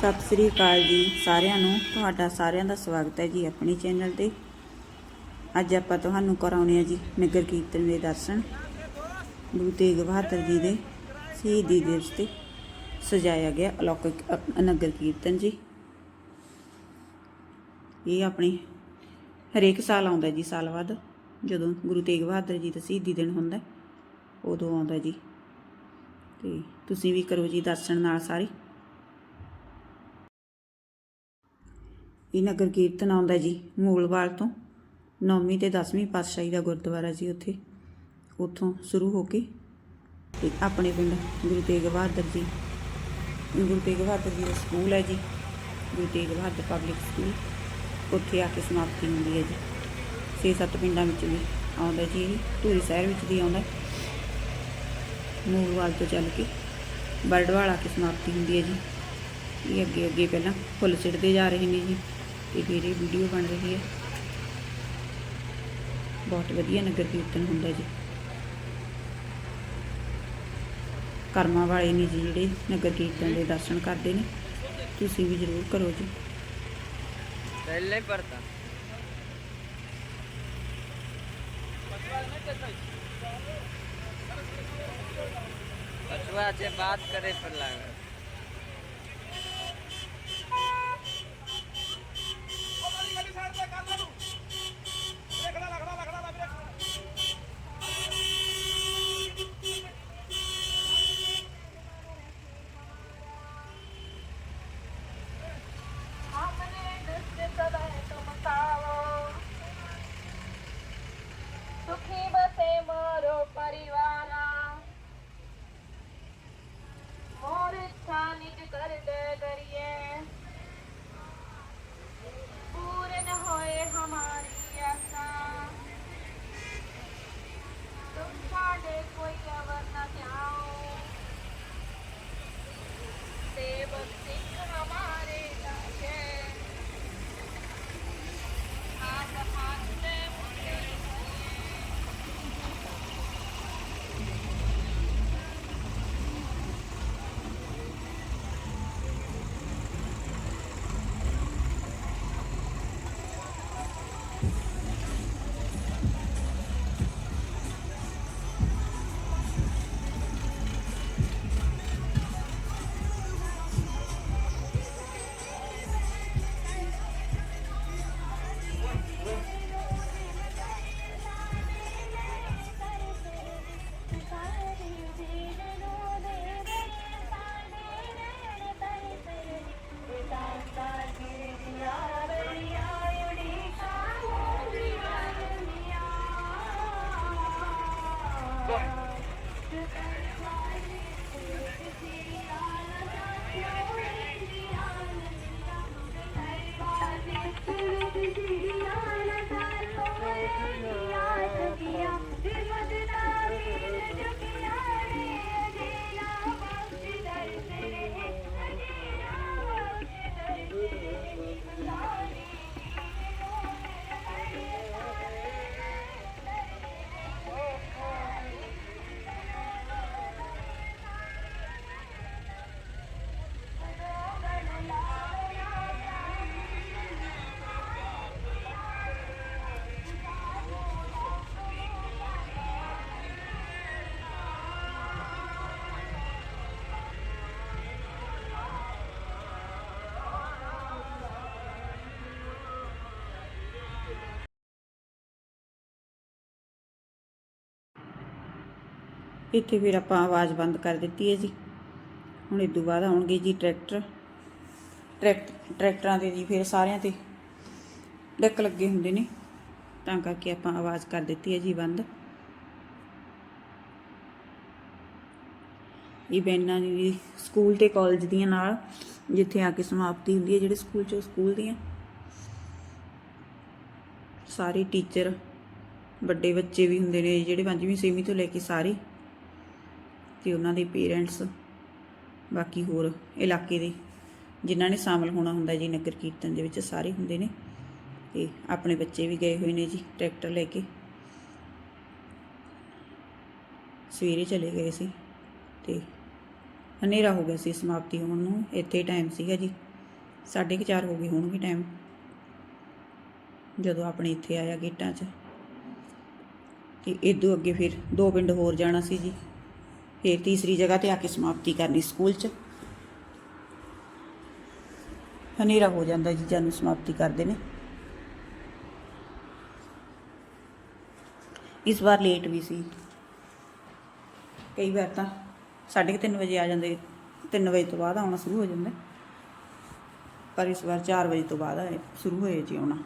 ਸਤਿ ਸ੍ਰੀ ਅਕਾਲ ਜੀ ਸਾਰਿਆਂ ਨੂੰ। ਤੁਹਾਡਾ ਸਾਰਿਆਂ ਦਾ ਸਵਾਗਤ ਹੈ ਜੀ ਆਪਣੇ ਚੈਨਲ ਤੇ। ਅੱਜ ਆਪਾਂ ਤੁਹਾਨੂੰ ਕਰਾਉਣੇ ਆ ਜੀ ਨਗਰ ਕੀਰਤਨ ਦੇ ਦਰਸ਼ਨ। ਗੁਰੂ ਤੇਗ ਬਹਾਦਰ ਜੀ ਦੇ ਸ਼ਹੀਦੀ ਦਿਵਸ ਤੇ ਸਜਾਇਆ ਗਿਆ ਅਲੌਕਿਕ ਨਗਰ ਕੀਰਤਨ ਜੀ। ਇਹ ਆਪਣੇ ਹਰੇਕ ਸਾਲ ਆਉਂਦਾ ਜੀ, ਸਾਲ ਬਾਅਦ ਜਦੋਂ ਗੁਰੂ ਤੇਗ ਬਹਾਦਰ ਜੀ ਦਾ ਸ਼ਹੀਦੀ ਦਿਨ ਹੁੰਦਾ, ਉਦੋਂ ਆਉਂਦਾ ਜੀ। ਤੇ ਤੁਸੀਂ ਵੀ ਕਰੋ ਜੀ ਦਰਸ਼ਨ ਨਾਲ ਸਾਰੇ। ਇਹ ਨਗਰ ਕੀਰਤਨ ਆਉਂਦਾ ਜੀ, ਮੂਲਵਾਲ ਤੋਂ। ਨੌਵੀਂ ਤੇ 10ਵੀਂ ਪਾਤਸ਼ਾਹੀ ਦਾ ਗੁਰਦੁਆਰਾ ਜੀ ਉੱਥੇ। ਉੱਥੋਂ ਸ਼ੁਰੂ ਹੋ ਕੇ ਤੇ ਆਪਣੇ ਪਿੰਡ ਗੁਰੂ ਤੇਗ ਬਹਾਦਰ ਜੀ। ਗੁਰੂ ਤੇਗ ਬਹਾਦਰ ਜੀ ਦਾ ਸਕੂਲ ਹੈ ਜੀ, ਗੁਰੂ ਤੇਗ ਬਹਾਦਰ ਪਬਲਿਕ ਸਕੂਲ ਉੱਥੇ ਆ ਕੇ ਸਮਾਪਤੀ ਹੁੰਦੀ ਹੈ ਜੀ। ਛੇ ਸੱਤ ਪਿੰਡਾਂ ਵਿੱਚ ਵੀ ਆਉਂਦਾ ਜੀ ਧੂਰੀ ਸ਼ਹਿਰ ਵਿੱਚ ਵੀ ਆਉਂਦਾ। ਮੂਲਵਾਲ ਤੋਂ ਚੱਲ ਕੇ ਬਰਡਵਾਲ ਆ ਕੇ ਸਮਾਪਤੀ ਹੁੰਦੀ ਹੈ ਜੀ। ਇਹ ਅੱਗੇ ਅੱਗੇ ਪਹਿਲਾਂ ਫੁੱਲ ਸਿੱਟਦੇ ਜਾ ਰਹੇ ਨੇ ਜੀ। ਤੇ ਫਿਰ ਇਹ ਵੀਡੀਓ ਬਣ ਰਹੀ ਹੈ ਬਹੁਤ ਵਧੀਆ ਨਗਰ ਕੀਰਤਨ ਹੁੰਦਾ ਜੀ ਕਰਮਾਂ ਵਾਲੇ ਨੇ ਜੀ ਜਿਹੜੇ ਨਗਰ ਕੀਰਤਨ ਦੇ ਦਰਸ਼ਨ ਕਰਦੇ ਨੇ ਤੁਸੀਂ ਵੀ ਜ਼ਰੂਰ ਕਰੋ ਜੀ पहले पड़ता बचवा से बात करे पर लगा ਇੱਥੇ ਫਿਰ ਆਪਾਂ ਆਵਾਜ਼ ਬੰਦ ਕਰ ਦਿੱਤੀ ਹੈ ਜੀ। ਹੁਣ ਇਸ ਤੋਂ ਬਾਅਦ ਆਉਣਗੇ ਜੀ ਟਰੈਕਟਰ। ਟਰੈਕਟ ਟਰੈਕਟਰਾਂ ਦੇ ਜੀ ਫਿਰ ਸਾਰਿਆਂ ਤੇ ਡੱਕ ਲੱਗੇ ਹੁੰਦੇ ਨੇ। ਤਾਂ ਕਰਕੇ ਆਪਾਂ ਆਵਾਜ਼ ਕਰ ਦਿੱਤੀ ਹੈ ਜੀ ਬੰਦ। ਇਹ ਬੈਨਾਂ ਜੀ ਸਕੂਲ ਤੇ ਕਾਲਜ ਦੀਆਂ ਨਾਲ, ਜਿੱਥੇ ਆ ਕੇ ਸਮਾਪਤੀ ਹੁੰਦੀ ਹੈ, ਜਿਹੜੇ ਸਕੂਲ ਚ ਸਕੂਲ ਦੀਆਂ। ਸਾਰੇ ਟੀਚਰ, ਵੱਡੇ ਬੱਚੇ ਵੀ ਹੁੰਦੇ ਨੇ, ਜਿਹੜੇ ਪੰਜਵੀਂ, ਛੇਵੀਂ ਤੋਂ ਲੈ ਕੇ ਸਾਰੇ। ਤੇ ਉਹਨਾਂ ਦੇ ਪੇਰੈਂਟਸ, ਬਾਕੀ ਹੋਰ ਇਲਾਕੇ ਦੇ ਜਿਨ੍ਹਾਂ ਨੇ ਸ਼ਾਮਲ ਹੋਣਾ ਹੁੰਦਾ ਜੀ ਨਗਰ ਕੀਰਤਨ ਦੇ ਵਿੱਚ, ਸਾਰੇ ਹੁੰਦੇ ਨੇ ਤੇ ਆਪਣੇ ਬੱਚੇ ਵੀ ਗਏ ਹੋਏ ਨੇ ਜੀ ਟਰੈਕਟਰ ਲੈ ਕੇ। ਸਵੇਰੇ ਚਲੇ ਗਏ ਸੀ ਤੇ ਹਨੇਰਾ ਹੋ ਗਿਆ ਸੀ ਸਮਾਪਤੀ ਹੋਣ ਨੂੰ, ਇੱਥੇ ਟਾਈਮ ਸੀਗਾ ਜੀ, ਸਾਢੇ ਕੁ ਚਾਰ ਹੋ ਗਏ ਹੋਣਗੇ ਟਾਈਮ ਜਦੋਂ ਆਪਣੇ ਇੱਥੇ ਆਇਆ ਗੇਟਾਂ 'ਚ ਤੇ ਇਦੋਂ ਅੱਗੇ ਫਿਰ ਦੋ ਪਿੰਡ ਹੋਰ ਜਾਣਾ ਸੀ ਜੀ। ਫਿਰ ਤੀਸਰੀ ਜਗ੍ਹਾ ਤੇ ਆ ਕੇ ਸਮਾਪਤੀ ਕਰਨੀ ਸਕੂਲ 'ਚ। ਹਨੇਰਾ ਹੋ ਜਾਂਦਾ ਜੀ, ਜਦੋਂ ਸਮਾਪਤੀ ਕਰਦੇ ਨੇ। ਇਸ ਵਾਰ ਲੇਟ ਵੀ ਸੀ। ਕਈ ਵਾਰ ਤਾਂ 3:30 ਵਜੇ ਆ ਜਾਂਦੇ 3 ਵਜੇ ਤੋਂ ਬਾਅਦ ਆਉਣਾ ਸ਼ੁਰੂ ਹੋ ਜਾਂਦਾ। ਪਰ ਇਸ ਵਾਰ 4 ਵਜੇ ਤੋਂ ਬਾਅਦ ਆਏ, ਸ਼ੁਰੂ ਹੋਏ ਜੀ ਆਉਣਾ।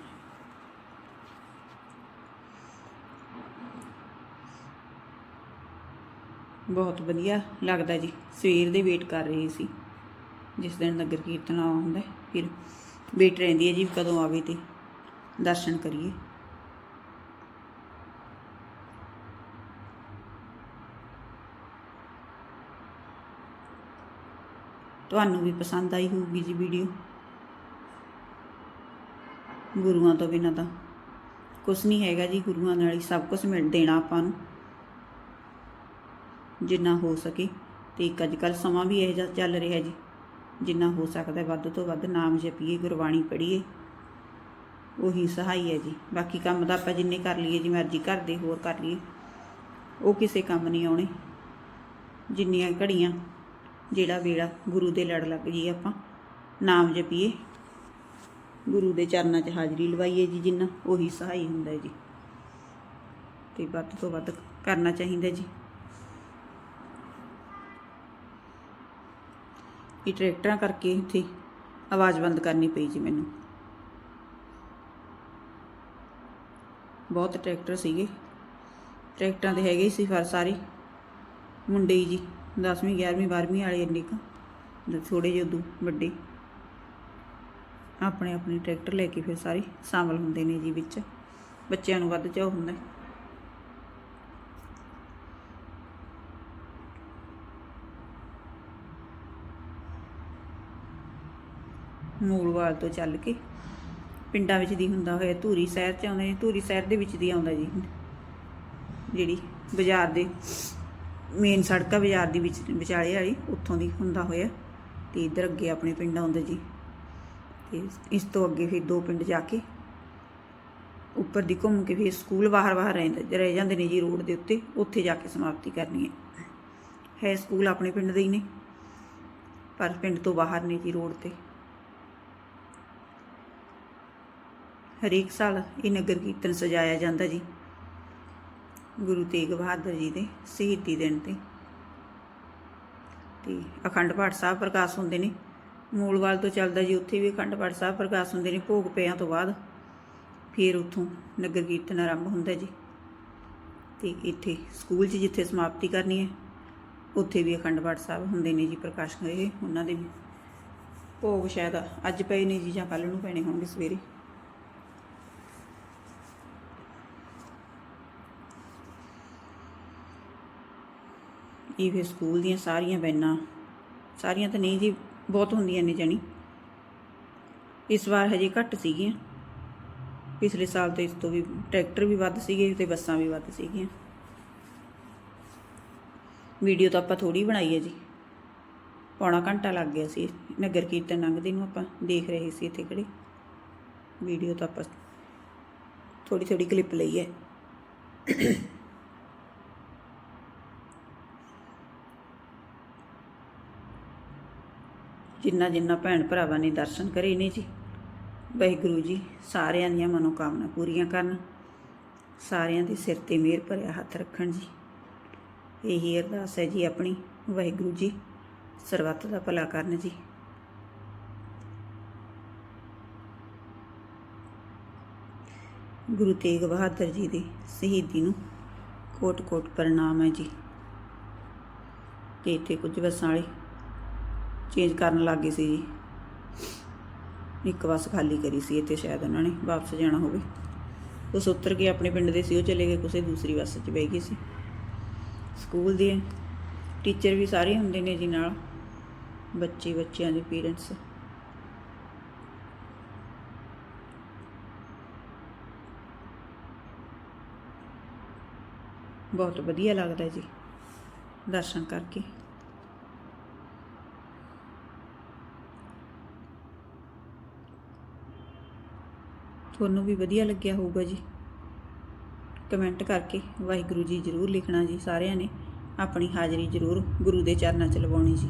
ਬਹੁਤ ਵਧੀਆ ਲੱਗਦਾ ਜੀ। ਸਵੇਰ ਦੇ ਵੇਟ ਕਰ ਰਹੀ ਸੀ। ਜਿਸ ਦਿਨ ਨਗਰ ਕੀਰਤਨ ਆ ਹੁੰਦਾ ਫਿਰ ਵੇਟ ਰਹਿੰਦੀ ਹੈ ਜੀ, ਕਦੋਂ ਆਵੇ ਤੇ ਦਰਸ਼ਨ ਕਰੀਏ। ਤੁਹਾਨੂੰ ਵੀ ਪਸੰਦ ਆਈ ਹੋਊਗੀ ਜੀ ਵੀਡੀਓ ਗੁਰੂਆਂ ਤੋਂ ਬਿਨਾਂ ਤਾਂ ਕੁਝ ਨਹੀਂ ਹੈਗਾ ਜੀ। ਗੁਰੂਆਂ ਨਾਲ ਹੀ ਸਭ ਕੁਝ ਮਿਲ ਦੇਣਾ ਆਪਾਂ ਨੂੰ। ਜਿੰਨਾ ਹੋ ਸਕੇ। ਤੇ ਇੱਕ ਅੱਜ ਕੱਲ੍ਹ ਸਮਾਂ ਵੀ ਇਹ ਜਿਹਾ ਚੱਲ ਰਿਹਾ ਜੀ। ਜਿੰਨਾ ਹੋ ਸਕਦਾ ਵੱਧ ਤੋਂ ਵੱਧ ਨਾਮ ਜਪੀਏ, ਗੁਰਬਾਣੀ ਪੜ੍ਹੀਏ। ਉਹੀ ਸਹਾਈ ਹੈ ਜੀ। ਬਾਕੀ ਕੰਮ ਤਾਂ ਆਪਾਂ ਜਿੰਨੇ ਕਰ ਲਈਏ ਜੀ ਮਰਜ਼ੀ ਘਰ ਦੇ ਹੋਰ ਕਰ ਲਈਏ, ਉਹ ਕਿਸੇ ਕੰਮ ਨਹੀਂ ਆਉਣੇ। ਜਿੰਨੀਆਂ ਘੜੀਆਂ, ਜਿਹੜਾ ਵੇੜਾ ਗੁਰੂ ਦੇ ਲੜ ਲੱਗ ਜੀ ਆਪਾਂ, ਨਾਮ ਜਪੀਏ, ਗੁਰੂ ਦੇ ਚਰਨਾਂ 'ਚ ਹਾਜ਼ਰੀ ਲਵਾਈਏ ਜੀ ਜਿੰਨਾ, ਉਹੀ ਸਹਾਈ ਹੁੰਦਾ ਜੀ। ਤੇ ਵੱਧ ਤੋਂ ਵੱਧ ਕਰਨਾ ਚਾਹੀਦਾ ਜੀ। ਇਹ ਟਰੈਕਟਰਾਂ ਕਰਕੇ ਇੱਥੇ ਆਵਾਜ਼ ਬੰਦ ਕਰਨੀ ਪਈ ਜੀ ਮੈਨੂੰ। ਬਹੁਤ ਟਰੈਕਟਰ ਸੀਗੇ। ਟਰੈਕਟਰਾਂ ਦੇ ਹੈਗੇ ਹੀ ਸੀ ਫਰ ਸਾਰੇ। ਮੁੰਡੇ ਜੀ 10ਵੀਂ 11ਵੀਂ 12ਵੀਂ ਵਾਲੇ ਇੰਨੇ ਕੁ ਥੋੜੇ ਜਿਹੇ ਉਦੋਂ ਵੱਡੇ। ਆਪਣੇ ਆਪਣੇ ਟਰੈਕਟਰ ਲੈ ਕੇ ਫਿਰ ਸਾਰੇ ਸ਼ਾਮਲ ਹੁੰਦੇ ਨੇ ਜੀ ਵਿੱਚ। ਬੱਚਿਆਂ ਨੂੰ ਵੱਧ ਚਾਅ ਹੁੰਦਾ। ਹੈ। ਮੂਲਵਾਲ ਤੋਂ ਚੱਲ ਕੇ ਪਿੰਡਾਂ ਵਿੱਚ ਦੀ ਹੁੰਦਾ ਹੋਇਆ ਧੂਰੀ ਸ਼ਹਿਰ ਚ ਆਉਂਦਾ ਜੀ ਧੂਰੀ ਸ਼ਹਿਰ ਦੇ ਵਿੱਚ ਦੀ ਆਉਂਦਾ ਜੀ। ਜਿਹੜੀ ਬਾਜ਼ਾਰ ਦੇ ਮੇਨ ਸੜਕ ਆ, ਬਾਜ਼ਾਰ ਦੀ ਵਿੱਚ, ਵਿਚਾਲੇ ਵਾਲੀ, ਉੱਥੋਂ ਦੀ ਹੁੰਦਾ ਹੋਇਆ। ਤੇ ਇਧਰ ਅੱਗੇ ਆਪਣੇ ਪਿੰਡ ਆਉਂਦਾ ਜੀ। ਤੇ ਇਸ ਤੋਂ ਅੱਗੇ ਫਿਰ ਦੋ ਪਿੰਡ ਜਾ ਕੇ ਉੱਪਰ ਦੀ ਘੁੰਮ ਕੇ ਫਿਰ ਸਕੂਲ ਬਾਹਰ ਬਾਹਰ ਰਹਿੰਦੇ, ਰਹਿ ਜਾਂਦੇ ਨੇ ਜੀ ਰੋਡ ਦੇ ਉੱਤੇ। ਉੱਥੇ ਜਾ ਕੇ ਸਮਾਪਤੀ ਕਰਨੀ ਹੈ। ਹੈ ਸਕੂਲ ਆਪਣੇ ਪਿੰਡ ਦੇ ਹੀ ਨੇ। ਪਰ ਪਿੰਡ ਤੋਂ ਬਾਹਰ ਨੇ ਜੀ ਰੋਡ ਤੇ। ਹਰੇਕ ਸਾਲ ਇਹ ਨਗਰ ਕੀਰਤਨ ਸਜਾਇਆ ਜਾਂਦਾ ਜੀ। ਗੁਰੂ ਤੇਗ ਬਹਾਦਰ ਜੀ ਦੇ ਸ਼ਹੀਦੀ ਦਿਨ ਤੇ। ਤੇ ਅਖੰਡ ਪਾਠ ਸਾਹਿਬ ਪ੍ਰਕਾਸ਼ ਹੁੰਦੇ ਨੇ। ਮੂਲਵਾਲ ਤੋਂ ਚੱਲਦਾ ਜੀ ਉੱਥੇ ਵੀ ਅਖੰਡ ਪਾਠ ਸਾਹਿਬ ਪ੍ਰਕਾਸ਼ ਹੁੰਦੇ ਨੇ, ਭੋਗ ਪਿਆਂ ਤੋਂ ਬਾਅਦ ਫਿਰ ਉੱਥੋਂ ਨਗਰ ਕੀਰਤਨ ਆਰੰਭ ਹੁੰਦਾ ਜੀ। ਤੇ ਇੱਥੇ ਸਕੂਲ 'ਚ ਜਿੱਥੇ ਸਮਾਪਤੀ ਕਰਨੀ ਹੈ, ਉੱਥੇ ਵੀ ਅਖੰਡ ਪਾਠ ਸਾਹਿਬ ਹੁੰਦੇ ਨੇ ਜੀ ਪ੍ਰਕਾਸ਼। ਹੋਏ ਉਹਨਾਂ ਦੇ ਵੀ ਭੋਗ ਸ਼ਾਇਦ ਅੱਜ ਪਏ ਨੇ ਜੀ ਜਾਂ ਕੱਲ੍ਹ ਨੂੰ ਪੈਣੇ ਹੋਣਗੇ ਸਵੇਰੇ। ਜੀ ਫਿਰ ਸਕੂਲ ਦੀਆਂ ਸਾਰੀਆਂ ਵੈਨਾਂ ਸਾਰੀਆਂ ਤਾਂ ਨਹੀਂ ਜੀ, ਬਹੁਤ ਹੁੰਦੀਆਂ ਨੇ ਜਾਣੀ। ਇਸ ਵਾਰ ਹਜੇ ਘੱਟ ਸੀਗੀਆਂ। ਪਿਛਲੇ ਸਾਲ ਤੋਂ ਇਸ ਤੋਂ ਵੀ ਟਰੈਕਟਰ ਵੀ ਵੱਧ ਸੀਗੇ ਤੇ ਬੱਸਾਂ ਵੀ ਵੱਧ ਸੀਗੀਆਂ। ਵੀਡੀਓ ਤਾਂ ਆਪਾਂ ਥੋੜੀ ਬਣਾਈ ਹੈ ਜੀ। ਪੌਣਾ ਘੰਟਾ ਲੱਗ ਗਿਆ ਸੀ। ਨਗਰ ਕੀਰਤਨ ਲੰਘਦੇ ਨੂੰ ਆਪਾਂ ਦੇਖ ਰਹੇ ਸੀ ਇੱਥੇ ਖੜੇ ਵੀਡੀਓ ਤਾਂ ਆਪਾਂ ਥੋੜੀ ਥੋੜੀ ਕਲਿੱਪ ਲਈ ਹੈ। ਜਿੰਨਾ ਜਿੰਨਾ ਭੈਣ ਭਰਾਵਾਂ ਨੇ ਦਰਸ਼ਨ ਕਰੇ ਨੇ ਜੀ, ਵਾਹਿਗੁਰੂ ਜੀ, ਸਾਰਿਆਂ ਦੀਆਂ ਮਨੋਕਾਮਨਾ ਪੂਰੀਆਂ ਕਰਨ, ਸਾਰਿਆਂ ਦੇ ਸਿਰ ਤੇ ਮਿਹਰ ਭਰਿਆ ਹੱਥ ਰੱਖਣ ਜੀ। ਇਹੀ ਅਰਦਾਸ ਹੈ ਜੀ ਆਪਣੀ, ਵਾਹਿਗੁਰੂ ਜੀ, ਸਰਬੱਤ ਦਾ ਭਲਾ ਕਰਨ ਜੀ। ਗੁਰੂ ਤੇਗ ਬਹਾਦਰ ਜੀ ਦੀ ਸ਼ਹੀਦੀ ਨੂੰ ਕੋਟ-ਕੋਟ ਪ੍ਰਣਾਮ ਹੈ ਜੀ। ਤੇ ਇੱਥੇ ਕੁਝ ਬੱਸਾਂ ਵਾਲੇ ਚੇਂਜ ਕਰਨ ਲੱਗ ਗਏ ਸੀ ਜੀ। ਇੱਕ ਬੱਸ ਖਾਲੀ ਕਰੀ ਸੀ ਇੱਥੇ ਸ਼ਾਇਦ ਉਹਨਾਂ ਨੇ, ਵਾਪਸ ਜਾਣਾ ਹੋਵੇ। ਉਸ ਉਤਰ ਕੇ ਆਪਣੇ ਪਿੰਡ ਦੇ ਸੀ, ਉਹ ਚਲੇ ਗਏ ਕਿਸੇ ਦੂਸਰੀ ਬੱਸ 'ਚ ਬਹਿ ਗਏ ਸੀ। ਸਕੂਲ ਦੇ ਟੀਚਰ ਵੀ ਸਾਰੇ ਹੁੰਦੇ ਨੇ ਜੀ ਨਾਲ, ਬੱਚੇ ਬੱਚਿਆਂ ਦੇ ਪੇਰੈਂਟਸ। ਬਹੁਤ ਵਧੀਆ ਲੱਗਦਾ ਜੀ, ਦਰਸ਼ਨ ਕਰਕੇ। ਤੁਹਾਨੂੰ ਵੀ ਵਧੀਆ ਲੱਗਿਆ ਹੋਊਗਾ ਜੀ। ਕਮੈਂਟ ਕਰਕੇ ਵਾਹਿਗੁਰੂ ਜੀ ਜ਼ਰੂਰ ਲਿਖਣਾ ਜੀ ਸਾਰਿਆਂ ਨੇ। ਆਪਣੀ ਹਾਜ਼ਰੀ ਜ਼ਰੂਰ ਗੁਰੂ ਦੇ ਚਰਨਾਂ 'ਚ ਲਵਾਉਣੀ ਜੀ।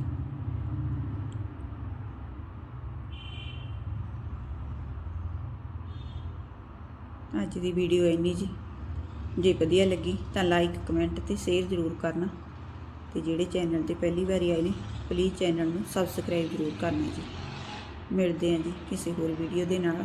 ਅੱਜ ਦੀ ਵੀਡੀਓ ਇੰਨੀ ਜੀ। ਜੇ ਵਧੀਆ ਲੱਗੀ ਤਾਂ ਲਾਈਕ ਕਮੈਂਟ ਤੇ ਸ਼ੇਅਰ ਜ਼ਰੂਰ ਕਰਨਾ। ਤੇ ਜਿਹੜੇ ਚੈਨਲ ਤੇ ਪਹਿਲੀ ਵਾਰੀ ਆਏ ਨੇ ਪਲੀਜ਼ ਚੈਨਲ ਨੂੰ ਸਬਸਕ੍ਰਾਈਬ ਜ਼ਰੂਰ ਕਰਨਾ ਜੀ। ਮਿਲਦੇ ਹਾਂ ਜੀ ਕਿਸੇ ਹੋਰ ਵੀਡੀਓ ਦੇ ਨਾਲ।